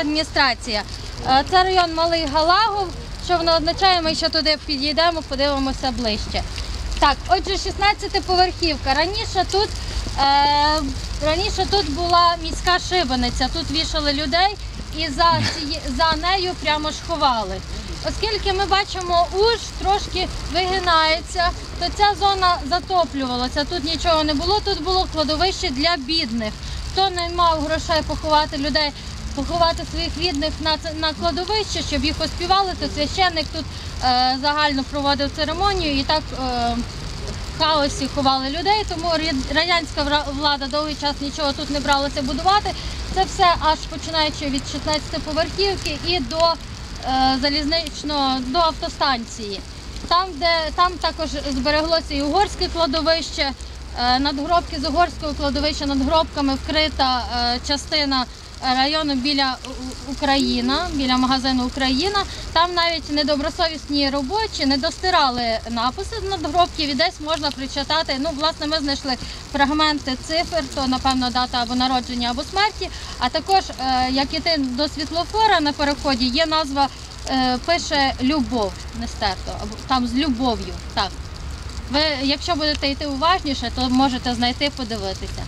Адміністрація. Е, Це район Малий Галагов. Що воно означає, ми ще туди підійдемо, подивимося ближче. Так, отже, 16-поверхівка. Раніше тут, е, раніше тут була міська шибениця, тут вішали людей і за, за нею прямо ж ховали. Оскільки ми бачимо, уж трошки вигинається, то ця зона затоплювалася. Тут нічого не було, тут було кладовище для бідних. Хто не мав грошей поховати людей, поховати своїх рідних на, на кладовище, щоб їх оспівали, то священник тут е, загально проводив церемонію і так е, в хаосі ховали людей, тому радянська влада довгий час нічого тут не бралася будувати. Це все аж починаючи від 16 поверхівки і до е, залізничного до автостанції. Там, де там також збереглося і угорське кладовище. Е, Надгробки з угорського кладовища надгробками вкрита е, частина району біля Україна, біля магазину Україна. Там навіть недобросовісні робочі не достирали написи з надгробків і десь можна причитати. Ну, власне, ми знайшли фрагменти цифр, то напевно дата або народження, або смерті. А також, е, як іти до світлофора на переході, є назва, е, пише любов, не стерто, або там з любов'ю. Так. Ви, якщо будете йти уважніше, то можете знайти, подивитися.